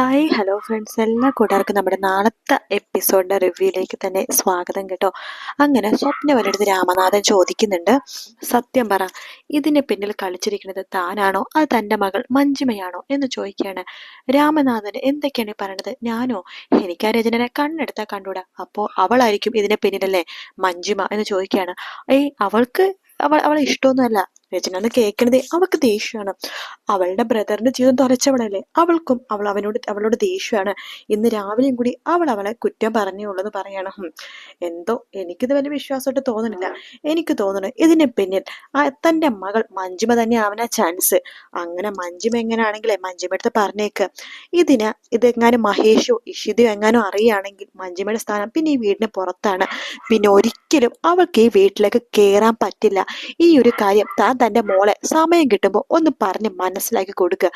Hi hello friends എല്ലാ കൂട്ടുകാർക്കും നമ്മുടെ നാളത്തെ എപ്പിസോഡിന്റെ റിവ്യൂയിലേക്ക് തന്നെ സ്വാഗതം കേട്ടോ. അങ്ങനെ സ്വപ്ന വരെടുത്ത് രാമനാഥൻ ചോദിക്കുന്നുണ്ട് സത്യം പറ ഇതിന് പിന്നിൽ കളിച്ചിരിക്കുന്നത് താനാണോ? അത് തന്റെ മകൾ മഞ്ജിമയാണോ? എന്ന് ചോദിക്കുകയാണ്. രാമനാഥൻ എന്തൊക്കെയാണ് പറയണത്? ഞാനോ? എനിക്ക് ആ രചനനെ കണ്ണെടുത്താൽ കണ്ടൂടാ. അപ്പോൾ അവളായിരിക്കും ഇതിന് പിന്നിലല്ലേ മഞ്ജിമ? എന്ന് ചോദിക്കുകയാണ്. ഏയ് അവൾക്ക് അവൾ അവളെ ഇഷ്ടമൊന്നുമല്ല. രചന എന്ന് കേൾക്കണത് അവൾക്ക് ദേഷ്യമാണ് അവളുടെ ബ്രദറിന്റെ ജീവിതം തുറച്ചവളല്ലേ അവൾക്കും അവൾ അവനോട് അവളോട് ദേഷ്യമാണ് ഇന്ന് രാവിലെയും കൂടി അവൾ അവളെ കുറ്റം പറഞ്ഞുള്ളത് പറയണം. എന്തോ എനിക്കിത് വലിയ വിശ്വാസമായിട്ട് തോന്നുന്നില്ല എനിക്ക് തോന്നുന്നു ഇതിന് പിന്നിൽ തന്റെ മകൾ മഞ്ജിമ തന്നെ ആവനാ ചാൻസ് അങ്ങനെ മഞ്ജിമ എങ്ങനെയാണെങ്കിലേ മഞ്ജിമ അടുത്ത് പറഞ്ഞേക്ക്. ഇതിന് ഇതെങ്ങാനും മഹേഷോ ഇഷിതയോ എങ്ങാനും അറിയുകയാണെങ്കിൽ മഞ്ജിമയുടെ സ്ഥാനം പിന്നെ ഈ വീടിന് പുറത്താണ്. പിന്നെ ഒരിക്കലും അവൾക്ക് ഈ വീട്ടിലേക്ക് കയറാൻ പറ്റില്ല. ഈ ഒരു കാര്യം താൻ തന്റെ മോളെ സമയം കിട്ടുമ്പോൾ ഒന്ന് പറഞ്ഞ് മനസ്സിലാക്കി കൊടുക്കുക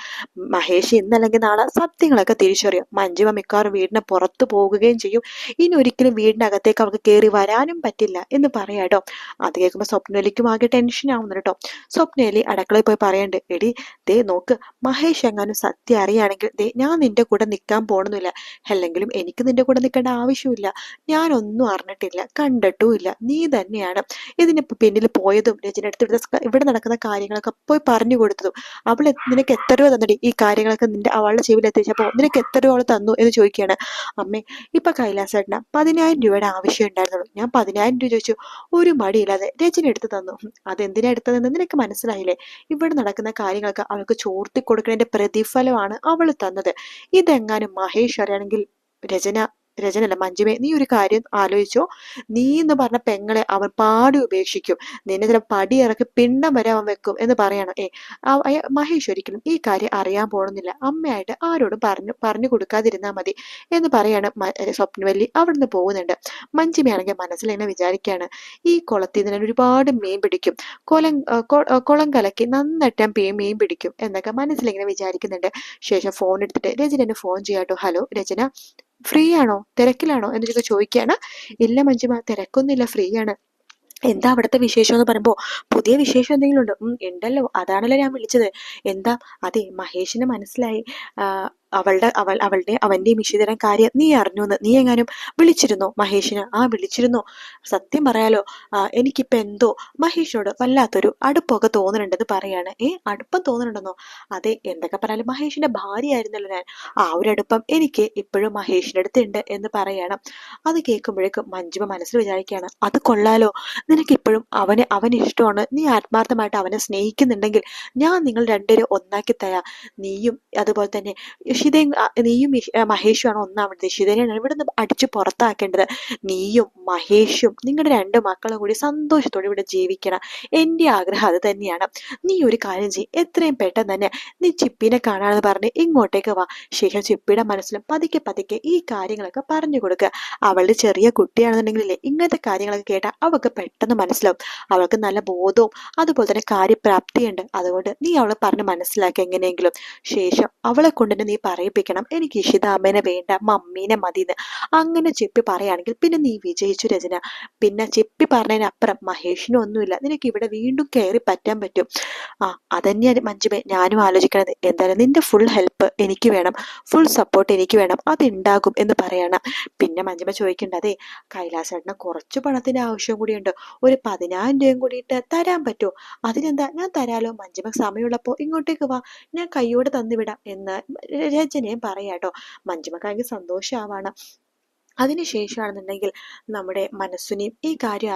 മഹേഷ് ഇന്നല്ലെങ്കിൽ നാളെ സത്യങ്ങളൊക്കെ തിരിച്ചറിയും. മഞ്ജുമ മിക്കവാറും വീടിന് പുറത്തു പോകുകയും ചെയ്യും. ഇനി ഒരിക്കലും വീടിനകത്തേക്ക് അവൾക്ക് കയറി വരാനും പറ്റില്ല എന്ന് പറയാട്ടോ അത് കേൾക്കുമ്പോൾ സ്വപ്നലിക്കും ആകെ ടെൻഷൻ ആവുന്നു കേട്ടോ. സ്വപ്നലി അടുക്കളയിൽ പോയി പറയണ്ട് എടി ദേ നോക്ക് മഹേഷ് എങ്ങാനും സത്യം അറിയുകയാണെങ്കിൽ ദേ ഞാൻ നിന്റെ കൂടെ നിൽക്കാൻ പോകണമെന്നില്ല അല്ലെങ്കിലും എനിക്ക് നിന്റെ കൂടെ നിൽക്കേണ്ട ആവശ്യമില്ല. ഞാനൊന്നും അറിഞ്ഞിട്ടില്ല കണ്ടിട്ടുമില്ല. നീ തന്നെയാണ് ഇതിന് പിന്നിൽ പോയതും രചന ഇവിടെ ഇവിടെ നടക്കുന്ന കാര്യങ്ങളൊക്കെ പോയി പറഞ്ഞു കൊടുത്തതും. അവൾ നിനക്ക് എത്ര രൂപ തന്നിട്ട് ഈ കാര്യങ്ങളൊക്കെ നിന്റെ അവളുടെ ചെവിയിൽ എത്തിച്ചപ്പോൾ നിനക്ക് എത്ര രൂപ അവൾ തന്നു എന്ന് ചോദിക്കുകയാണ്. അമ്മേ ഇപ്പൊ കൈലാസേട്ടന പതിനായിരം രൂപയുടെ ആവശ്യം ഉണ്ടായിരുന്നുള്ളൂ. ഞാൻ പതിനായിരം രൂപ ചോദിച്ചു ഒരു മടിയില്ലാതെ രചന എടുത്തു തന്നു. അതെന്തിനാ എടുത്തതെന്ന് നിനക്ക് മനസ്സിലായില്ലേ? ഇവിടെ നടക്കുന്ന കാര്യങ്ങളൊക്കെ അവൾക്ക് ചോർത്തി കൊടുക്കുന്നതിന്റെ പ്രതിഫലമാണ് അവൾ തന്നത്. ഇതെങ്ങാനും മഹേഷ് അറിയാണെങ്കിൽ രചന രചനല്ല മഞ്ജുമേ നീ ഒരു കാര്യം ആലോചിച്ചോ. നീ എന്ന് പറഞ്ഞ പെങ്ങളെ അവൻ പാടി ഉപേക്ഷിക്കും. നിന്നെ ചില പടി ഇറക്കി പിണ്ടം വരെ അവൻ വെക്കും എന്ന് പറയണം. ഏ മഹേഷ് ഒരിക്കലും ഈ കാര്യം അറിയാൻ പോകണമെന്നില്ല അമ്മയായിട്ട് ആരോടും പറഞ്ഞു പറഞ്ഞു കൊടുക്കാതിരുന്നാൽ മതി എന്ന് പറയാണ് സ്വപ്നവല്ലി അവിടുന്ന് പോകുന്നുണ്ട്. മഞ്ജിമയാണെങ്കിൽ മനസ്സിൽ ഇങ്ങനെ വിചാരിക്കുകയാണ് ഈ കുളത്തിൽ നിന്ന് ഒരുപാട് മീൻ പിടിക്കും. കൊലം കുളം കലക്കി നന്നായിട്ട് മീൻ പിടിക്കും എന്നൊക്കെ മനസ്സിലിങ്ങനെ വിചാരിക്കുന്നുണ്ട്. ശേഷം ഫോൺ എടുത്തിട്ട് രചന ഫോൺ ചെയ്യാട്ടോ. ഹലോ രചന. ഫ്രീ ആണോ തിരക്കിലാണോ? എന്ന് ചോദിച്ചാൽ ചോദിക്കുകയാണ്. ഇല്ല മഞ്ജുമ തിരക്കൊന്നുമില്ല ഫ്രീ ആണ് എന്താ അവിടുത്തെ വിശേഷം എന്ന് പറയുമ്പോൾ പുതിയ വിശേഷം എന്തെങ്കിലും ഉണ്ടോ? ഉണ്ടല്ലോ. അതാണല്ലോ ഞാൻ വിളിച്ചത്. എന്താ? അതെ മഹേഷിന് മനസ്സിലായി. അവളുടെ അവൾ അവളുടെ അവന്റെ മിഷിതരം കാര്യം നീ അറിഞ്ഞു എന്ന് നീ എങ്ങാനും വിളിച്ചിരുന്നോ? മഹേഷിന്? ആ വിളിച്ചിരുന്നോ. സത്യം പറയാലോ എനിക്കിപ്പോൾ എനിക്കിപ്പോ എന്തോ മഹേഷിനോട് വല്ലാത്തൊരു അടുപ്പമൊക്കെ തോന്നുന്നുണ്ടെന്ന് പറയാണ്. ഏ അടുപ്പം തോന്നുന്നുണ്ടെന്നോ അതെ എന്തൊക്കെ പറഞ്ഞാലും മഹേഷിന്റെ ഭാര്യയായിരുന്നല്ലോ ഞാൻ. ആ ഒരു അടുപ്പം എനിക്ക് ഇപ്പോഴും മഹേഷിന്റെ അടുത്തുണ്ട് എന്ന് പറയണം. അത് കേൾക്കുമ്പോഴേക്കും മഞ്ജുമ മനസ്സിൽ വിചാരിക്കുകയാണ് അത് കൊള്ളാലോ. നിനക്ക് ഇപ്പോഴും അവന് അവന് ഇഷ്ടമാണ്. നീ ആത്മാർത്ഥമായിട്ട് അവനെ സ്നേഹിക്കുന്നുണ്ടെങ്കിൽ ഞാൻ നിങ്ങൾ രണ്ടുപേരും ഒന്നാക്കി തരാം. നീയും അതുപോലെ തന്നെ ഇഷിതയും നീയും മഹേഷുമാണ് ഒന്നാവേണ്ടത് ഇഷിതനെയാണ് ഇവിടുന്ന് അടിച്ചു പുറത്താക്കേണ്ടത്. നീയും മഹേഷും നിങ്ങളുടെ രണ്ട് മക്കളും കൂടി സന്തോഷത്തോടെ ഇവിടെ ജീവിക്കണം. എന്റെ ആഗ്രഹം അത് തന്നെയാണ്. നീ ഒരു കാര്യം ചെയ്യ്. എത്രയും പെട്ടെന്ന് തന്നെ നീ ചിപ്പിനെ കാണാമെന്ന് പറഞ്ഞ് ഇങ്ങോട്ടേക്ക് വാ. ശേഷം ചിപ്പിയുടെ മനസ്സിലും പതുക്കെ പതുക്കെ ഈ കാര്യങ്ങളൊക്കെ പറഞ്ഞു കൊടുക്കുക അവളുടെ ചെറിയ കുട്ടിയാണെന്നുണ്ടെങ്കിലേ ഇങ്ങനത്തെ കാര്യങ്ങളൊക്കെ കേട്ടാൽ അവൾക്ക് പെട്ടെന്ന് മനസ്സിലാവും. അവൾക്ക് നല്ല ബോധവും അതുപോലെ തന്നെ കാര്യപ്രാപ്തിയുണ്ട്. അതുകൊണ്ട് നീ അവളെ പറഞ്ഞ് മനസ്സിലാക്കി എങ്ങനെയെങ്കിലും. ശേഷം അവളെ കൊണ്ടുതന്നെ നീ പറയിപ്പിക്കണം. എനിക്ക് ഇഷിതാമ്മേനെ വേണ്ട മമ്മീനെ മതിന്ന് അങ്ങനെ ചെപ്പി പറയുകയാണെങ്കിൽ പിന്നെ നീ വിജയിച്ചു രചന. പിന്നെ ചെപ്പി പറഞ്ഞതിനപ്പുറം മഹേഷിനും ഒന്നുമില്ല. നിനക്ക് ഇവിടെ വീണ്ടും കയറി പറ്റാൻ പറ്റും. ആ അതന്നെയാണ് മഞ്ജുമേ ഞാനും ആലോചിക്കണത്. എന്തായാലും നിന്റെ ഫുൾ ഹെൽപ്പ് എനിക്ക് വേണം. ഫുൾ സപ്പോർട്ട് എനിക്ക് വേണം. അതുണ്ടാകും എന്ന് പറയണം. പിന്നെ മഞ്ജുമ ചോദിക്കേണ്ടതേ കൈലാസേട്ടന് കുറച്ച് പണത്തിന്റെ ആവശ്യം കൂടിയുണ്ട്. ഒരു പതിനായിരം രൂപയും കൂടിയിട്ട് തരാൻ പറ്റുമോ അതിനെന്താ? ഞാൻ തരാലോ? മഞ്ജുമ സമയമുള്ളപ്പോൾ ഇങ്ങോട്ടേക്ക് വാ. ഞാൻ കൈയോടെ തന്നുവിടാം എന്ന് രചനയും പറയാട്ടോ. മഞ്ജുമക്കാണെങ്കിൽ സന്തോഷമാവാണ് അതിനുശേഷമാണെന്നുണ്ടെങ്കിൽ നമ്മുടെ മനസ്സിനെയും ഈ കാര്യം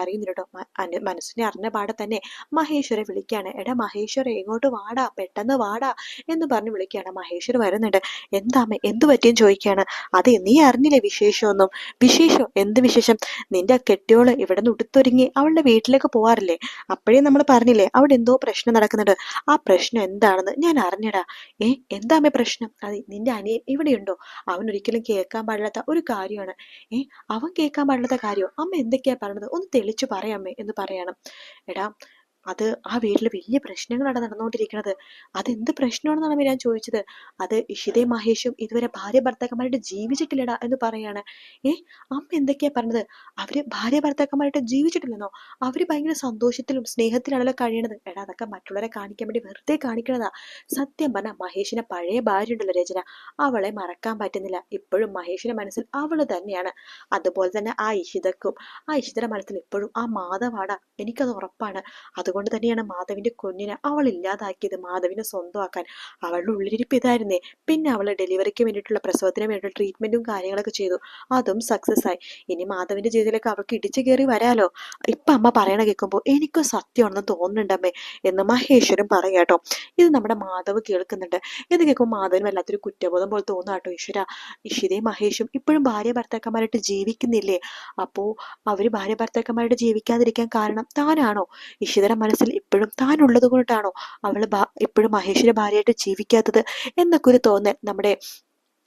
അനു- മനസ്സിനെ അറിഞ്ഞ പാടെ തന്നെ മഹേശ്വരെ വിളിക്കുകയാണ്. എടാ മഹേശ്വരെ എങ്ങോട്ട് വാടാ? പെട്ടെന്ന് വാടാ? എന്ന് പറഞ്ഞ് വിളിക്കുകയാണ് മഹേശ്വർ വരുന്നുണ്ട്. എന്താമ്മ എന്തു പറ്റിയെന്ന് ചോദിക്കുകയാണ്. അതെ നീ അറിഞ്ഞില്ലേ വിശേഷമൊന്നും? വിശേഷം? എന്ത് വിശേഷം? നിന്റെ കെട്ടിയോൾ ഇവിടെ നിന്ന് ഉടുത്തൊരുങ്ങി അവളുടെ വീട്ടിലേക്ക് പോവാറില്ലേ? അപ്പോഴേ നമ്മൾ പറഞ്ഞില്ലേ അവിടെ എന്തോ പ്രശ്നം നടക്കുന്നുണ്ട്. ആ പ്രശ്നം എന്താണെന്ന് ഞാൻ അറിഞ്ഞടാ. ഏ എന്താമ്മേ പ്രശ്നം? അതെ നിന്റെ അനിയൻ ഇവിടെയുണ്ടോ? അവൻ ഒരിക്കലും കേൾക്കാൻ പാടില്ലാത്ത ഒരു കാര്യമാണ്. ഏ അവൻ കേൾക്കാൻ പാടില്ലാത്ത കാര്യമോ അമ്മ എന്തൊക്കെയാ പറയണത് ഒന്ന് തെളിച്ചു പറയാമേ എന്ന് പറയണം. എടാ അത് ആ വീട്ടിൽ വലിയ പ്രശ്നങ്ങളാണ് നടന്നുകൊണ്ടിരിക്കുന്നത് അതെന്ത് പ്രശ്നമാണെന്നാണ് ഞാൻ ചോദിച്ചത്? അത് ഇഷിതയും മഹേഷും ഇതുവരെ ഭാര്യ ഭർത്താക്കന്മാരായിട്ട് ജീവിച്ചിട്ടില്ലടാ എന്ന് പറയാണ്. ഏ അമ്മ എന്തൊക്കെയാ പറഞ്ഞത്? അവർ ഭാര്യ ഭർത്താക്കന്മാരായിട്ട് ജീവിച്ചിട്ടില്ലെന്നോ? അവർ ഭയങ്കര സന്തോഷത്തിലും സ്നേഹത്തിലാണല്ലോ കഴിയണത്. എടാ അതൊക്കെ മറ്റുള്ളവരെ കാണിക്കാൻ വേണ്ടി വെറുതെ കാണിക്കണതാ. സത്യം പറഞ്ഞ മഹേഷിനെ പഴയ ഭാര്യ ഉണ്ടല്ലോ രചന. അവളെ മറക്കാൻ പറ്റുന്നില്ല. ഇപ്പോഴും മഹേഷിന്റെ മനസ്സിൽ അവൾ തന്നെയാണ്. അതുപോലെ തന്നെ ആ ഇഷിതക്കും ആ ഇഷിതയുടെ മനസ്സിൽ ഇപ്പോഴും ആ മാധവാടാ. എനിക്കത് ഉറപ്പാണ്. അതുകൊണ്ട് തന്നെയാണ് മാധവിന്റെ കുഞ്ഞിനെ അവൾ ഇല്ലാതാക്കിയത് മാധവിനെ സ്വന്തമാക്കാൻ. അവളുടെ ഉള്ളിലിരിപ്പ് ഇതായിരുന്നേ. പിന്നെ അവൾ ഡെലിവറിക്ക് വേണ്ടിയിട്ടുള്ള പ്രസവത്തിന് വേണ്ടിയിട്ടുള്ള ട്രീറ്റ്മെന്റും കാര്യങ്ങളൊക്കെ ചെയ്തു. അതും സക്സസ് ആയി. ഇനി മാധവിന്റെ ജീവിതത്തിലേക്ക് അവൾക്ക് ഇടിച്ചു കയറി വരാലോ? ഇപ്പൊ അമ്മ പറയണ കേൾക്കുമ്പോൾ എനിക്കും സത്യമാണെന്ന് തോന്നുന്നുണ്ടമ്മേ എന്ന് മഹേശ്വരൻ പറയാട്ടോ ഇത് നമ്മുടെ മാധവ് കേൾക്കുന്നുണ്ട്. ഇത് കേൾക്കുമ്പോൾ മാധവന് വല്ലാത്തൊരു കുറ്റബോധം പോലെ തോന്നാട്ടോ ഈശ്വര. ഇഷിതയും മഹേഷും ഇപ്പോഴും ഭാര്യ ഭർത്താക്കന്മാരായിട്ട് ജീവിക്കുന്നില്ലേ? അപ്പോ അവർ ഭാര്യ ഭർത്താക്കന്മാരായിട്ട് ജീവിക്കാതിരിക്കാൻ കാരണം താനാണോ? ഇഷിതയുടെ മനസ്സിൽ ഇപ്പോഴും താനുള്ളത് കൊണ്ടാണോ അവൾ ഇപ്പോഴും മഹേഷിന്റെ ഭാര്യയായിട്ട് ജീവിക്കാത്തത്? എന്നൊക്കെ ഒരു തോന്നൽ നമ്മുടെ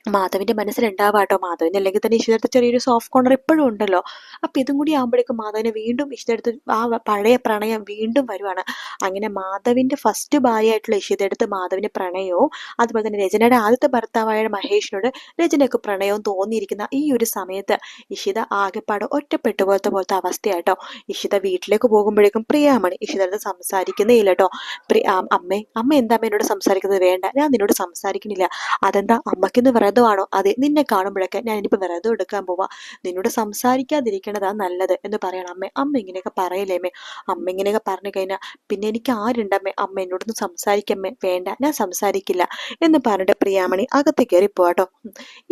മാധവിന്റെ മനസ്സിലുണ്ടാവാട്ടോ. മാധവിന് അല്ലെങ്കിൽ തന്നെ ഇഷ്ടത്തെ ചെറിയൊരു സോഫ്റ്റ് കോർണർ ഇപ്പോഴും ഉണ്ടല്ലോ. അപ്പൊ ഇതും കൂടി ആകുമ്പോഴേക്കും മാധവിന് വീണ്ടും ഇഷ്ടത്തെ ആ പഴയ പ്രണയം വീണ്ടും വരുവാണ്. അങ്ങനെ മാധവിന്റെ ഫസ്റ്റ് ഭാര്യയായിട്ടുള്ള ഇഷിതെടുത്ത് മാധവിന്റെ പ്രണയവും അതുപോലെ തന്നെ രചനയുടെ ആദ്യത്തെ ഭർത്താവായ മഹേഷിനോട് രചനയ്ക്ക് പ്രണയവും തോന്നിയിരിക്കുന്ന ഈ ഒരു സമയത്ത് ഇഷിത ആകെപ്പാട് ഒറ്റപ്പെട്ടു പോലത്തെ പോലത്തെ അവസ്ഥയായിട്ടോ ഇഷിത വീട്ടിലേക്ക് പോകുമ്പോഴേക്കും പ്രിയാമണി ഇഷിതടുത്ത് സംസാരിക്കുന്നേ ഇല്ല കേട്ടോ പ്രിയ അമ്മേ അമ്മ എന്താ അമ്മ എന്നോട് സംസാരിക്കുന്നത്? വേണ്ട ഞാൻ നിന്നോട് സംസാരിക്കുന്നില്ല. അതെന്താ അമ്മയ്ക്കെന്ന് പറയാം വ്രതമാണോ അതെ നിന്നെ കാണുമ്പോഴൊക്കെ ഞാൻ ഇനിയിപ്പോൾ വ്രതം എടുക്കാൻ പോവാ. നിന്നോട് സംസാരിക്കാതിരിക്കണതാ നല്ലത് എന്ന് പറയണം. അമ്മ അമ്മ ഇങ്ങനെയൊക്കെ പറയലേ അമ്മേ? അമ്മ ഇങ്ങനെയൊക്കെ പറഞ്ഞു കഴിഞ്ഞാൽ പിന്നെ എനിക്ക് ആരുണ്ടമ്മേ അമ്മ? എന്നോടൊന്നും സംസാരിക്കമ്മേ വേണ്ട ഞാൻ സംസാരിക്കില്ല എന്ന് പറഞ്ഞിട്ട് പ്രിയാമണി അകത്ത് കയറി പോവാട്ടോ.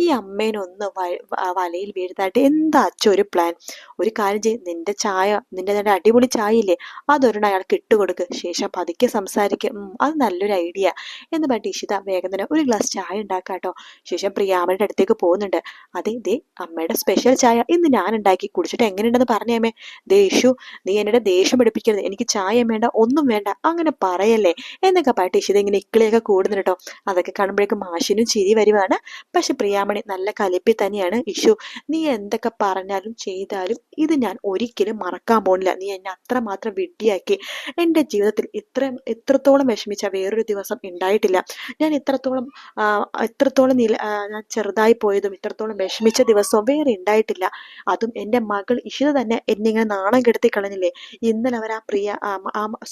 ഈ അമ്മേനൊന്ന് വലയിൽ വീഴ്ത്തായിട്ട് എന്താ അച്ഛ ഒരു പ്ലാൻ ഒരു കാര്യം ചെയ്യും നിന്റെ ചായ നിന്റെ നിന്റെ അടിപൊളി ചായ ഇല്ലേ? അതൊരെണ്ണം അയാൾക്ക് ഇട്ടുകൊടുക്ക് ശേഷം പതുക്കെ സംസാരിക്കും. അത് നല്ലൊരു ഐഡിയ എന്ന് പറഞ്ഞിട്ട് ഇഷിത വേഗം തന്നെ ഒരു ഗ്ലാസ് ചായ ഉണ്ടാക്കാട്ടോ. ശേഷം ഞാൻ പ്രിയാമ്മയുടെ അടുത്തേക്ക് പോകുന്നുണ്ട്. അതെ ദേ അമ്മയുടെ സ്പെഷ്യൽ ചായ ഇന്ന് ഞാൻ ഉണ്ടാക്കി. കുടിച്ചിട്ട് എങ്ങനെയുണ്ടെന്ന് പറഞ്ഞേമേ ദേഷു നീ എന്നോട് ദേഷ്യം പിടിപ്പിക്കരുത്. എനിക്ക് ചായ വേണ്ട ഒന്നും വേണ്ട. അങ്ങനെ പറയല്ലേ? എന്നൊക്കെ പാട്ട് ഇഷിത ഇങ്ങനെ ഇക്കിളിയൊക്കെ കൂടുന്നു കേട്ടോ. അതൊക്കെ കാണുമ്പോഴേക്കും മാഷിനും ചിരി വരുവാണ്. പക്ഷെ പ്രിയാമണി നല്ല കലിപ്പി തന്നെയാണ് ഇഷു. നീ എന്തൊക്കെ പറഞ്ഞാലും ചെയ്താലും ഇത് ഞാൻ ഒരിക്കലും മറക്കാൻ പോകുന്നില്ല. നീ എന്നെ അത്രമാത്രം വിഡ്ഢിയാക്കി. എന്റെ ജീവിതത്തിൽ ഇത്ര എത്രത്തോളം വിഷമിച്ച വേറൊരു ദിവസം ഉണ്ടായിട്ടില്ല. ഞാൻ ഇത്രത്തോളം എത്രത്തോളം നില ഞാൻ ചെറുതായി പോയതും ഇത്രത്തോളം വിഷമിച്ച ദിവസവും വേറെ ഉണ്ടായിട്ടില്ല. അതും എന്റെ മകൾ ഇഷിത തന്നെ എന്നെ ഇങ്ങനെ നാണം കെടുത്തി കളഞ്ഞില്ലേ? ഇന്നലെ അവർ ആ പ്രിയ ആ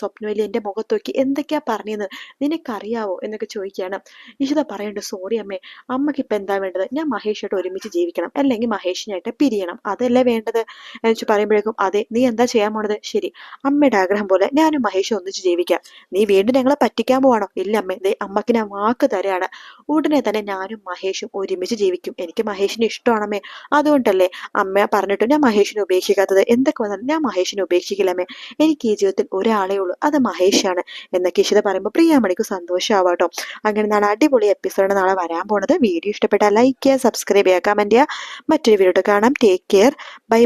സ്വപ്നവലി എന്റെ മുഖത്ത് നോക്കി എന്തൊക്കെയാ പറഞ്ഞതെന്ന് നിനക്കറിയാവോ എന്നൊക്കെ ചോദിക്കുകയാണ്. ഇഷിത പറയേണ്ടത് സോറി അമ്മേ അമ്മയ്ക്ക് ഇപ്പം എന്താ വേണ്ടത്? ഞാൻ മഹേഷായിട്ട് ഒരുമിച്ച് ജീവിക്കണം. അല്ലെങ്കിൽ മഹേഷിനായിട്ട് പിരിയണം. അതല്ലേ വേണ്ടത്? എന്ന് പറയുമ്പോഴേക്കും അതെ നീ എന്താ ചെയ്യാൻ പോണത്? ശരി അമ്മയുടെ ആഗ്രഹം പോലെ ഞാനും മഹേഷും ഒന്നിച്ച് ജീവിക്കാം. നീ വീണ്ടും ഞങ്ങളെ പറ്റിക്കാൻ പോവാണോ? ഇല്ല അമ്മേ ദേ അമ്മയ്ക്ക് ഞാൻ വാക്ക് തരാണ്. ഉടനെ തന്നെ ഞാനും മഹേഷ് മഹേഷും ഒരുമിച്ച് ജീവിക്കും. എനിക്ക് മഹേഷിനെ ഇഷ്ടമാണമ്മേ. അതുകൊണ്ടല്ലേ അമ്മ പറഞ്ഞിട്ട് ഞാൻ മഹേഷിനെ ഉപേക്ഷിക്കാത്തത്? എന്തൊക്കെ വന്നാലും ഞാൻ മഹേഷിനെ ഉപേക്ഷിക്കില്ലമ്മേ. എനിക്ക് ഈ ജീവിതത്തിൽ ഒരാളേ ഉള്ളൂ. അത് മഹേഷാണ്. എന്നൊക്കെ ഇഷിത പറയുമ്പോൾ പ്രിയാമണിക്ക് സന്തോഷമാവാട്ടോ അങ്ങനെ നാളെ അടിപൊളി എപ്പിസോഡ് നാളെ വരാൻ പോണത്. വീഡിയോ ഇഷ്ടപ്പെട്ടാൽ ലൈക്ക് ചെയ്യുക സബ്സ്ക്രൈബ് ചെയ്യുക കമന്റ് ചെയ്യുക. മറ്റൊരു വീഡിയോ കാണാം. Take care bye